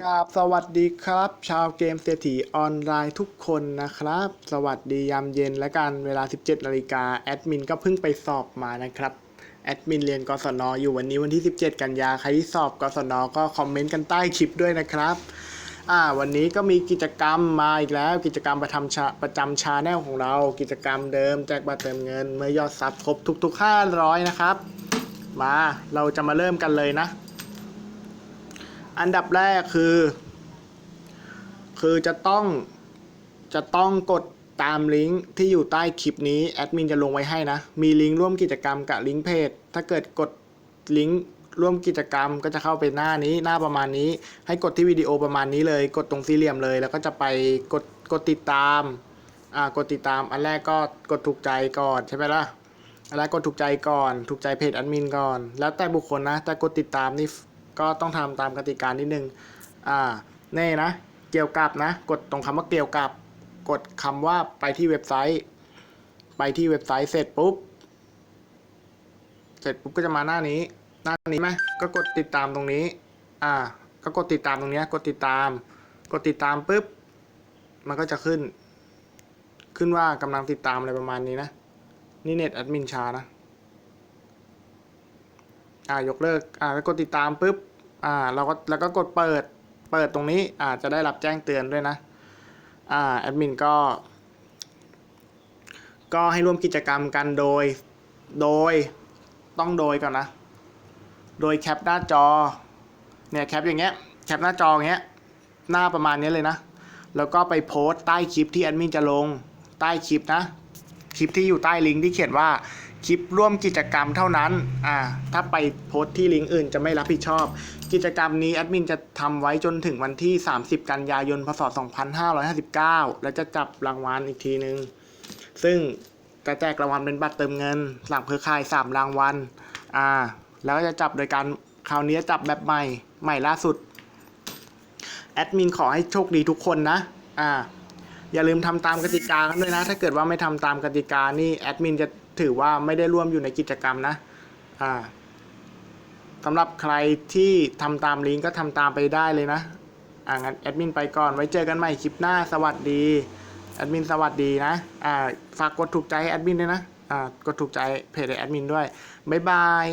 ครับสวัสดีครับ ชาวเกมเศรษฐีออนไลน์ทุกคนนะครับ สวัสดียามเย็นและกันเวลา 17นาฬิกาแอดมินก็เพิ่งไปสอบมานะครับแอดมินเรียนกศนอยู่วันนี้วันที่ 17 กันยาใครที่สอบกศนก็คอมเมนต์กันใต้คลิปด้วยนะครับอ่าวันนี้ก็มีกิจกรรมมาอีกแล้ว กิจกรรมประจำชาประจำชาแนลของเรา กิจกรรมเดิมแจกบัตรเติมเงิน เมื่อยอดซับครบทุก ๆ 500 นะครับ มาเราจะมาเริ่มกันเลยนะ อันดับแรกคือ คือจะต้องจะต้องกดตามลิงก์ที่อยู่ใต้คลิปนี้แอดมินจะลงไว้ให้นะ มีลิงก์ร่วมกิจกรรมกับลิงก์เพจ ถ้าเกิดกดลิงก์ร่วมกิจกรรมก็จะเข้าไปหน้านี้หน้าประมาณนี้ ให้กดที่วิดีโอประมาณนี้เลย กดตรงสี่เหลี่ยมเลย แล้วก็จะไปกดกดติดตามอ่ากดติดตามอันแรกก็กดถูกใจก่อนใช่ไหมล่ะอันแรกกดถูกใจก่อน ถูกใจเพจแอดมินก่อน แล้วแต่บุคคลนะแต่กดติดตามนี่ ก็ต้องทำตามกติกานิดนึงอ่าแน่นะเกี่ยวกับนะ กดตรงคำว่าเกี่ยวกับ กดคำว่าไปที่เว็บไซต์ ไปที่เว็บไซต์เสร็จปุ๊บ เสร็จปุ๊บก็จะมาหน้านี้ หน้านี้ไหมก็กดติดตามตรงนี้ อ่า ก็กดติดตามตรงนี้กดติดตาม กดติดตามปุ๊บ มันก็จะขึ้น ขึ้นว่ากำลังติดตามอะไรประมาณนี้นะ นี่เน็ตแอดมินช้านะ อ่ายกเลิกอ่ากดติดตามปุ๊บอ่าเราก็แล้วก็กดเปิดเปิดตรงนี้อ่าจะได้รับแจ้งเตือนด้วยนะอ่าแอดมินก็ก็ให้ร่วมกิจกรรมกันโดย โดยต้องโดยก่อนนะ โดยแคปหน้าจอ เนี่ยแคปอย่างเงี้ย แคปหน้าจออย่างเงี้ย หน้าประมาณนี้เลยนะ แล้วก็ไปโพสต์ใต้คลิปที่แอดมินจะลง ใต้คลิปนะ คลิปที่อยู่ใต้ลิงก์ที่เขียนว่า ลิปร่วมกิจกรรมเท่านั้น อ่า ถ้าไปโพสต์ที่ลิงก์อื่นจะไม่รับผิดชอบ กิจกรรมนี้แอดมินจะทำไว้จนถึงวันที่ 30 กันยายน พศ 2559 แล้วจะจับรางวัลอีกทีนึง ซึ่งจะแจกรางวัลเป็นบัตรเติมเงิน หลังเครือข่าย 3 รางวัล อ่า แล้วก็จะจับโดยการคราวนี้จับแบบใหม่ ใหม่ล่าสุด แอดมินขอให้โชคดีทุกคนนะ อ่า อย่าลืมทำตามกติกากันด้วยนะ ถ้าเกิดว่าไม่ทำตามกติกานี่แอดมินจะ ถือว่าไม่ได้ร่วมอยู่ในกิจกรรมนะอ่าสำหรับใครที่ทำตามลิงก์ก็ทำตามไปได้เลยนะอ่างั้นแอดมินไปก่อนไว้เจอกันใหม่คลิปหน้าสวัสดีแอดมินสวัสดีนะอ่าฝากกดถูกใจให้แอดมินด้วยนะอ่ากดถูกใจเพจแอดมินด้วยบ๊ายบาย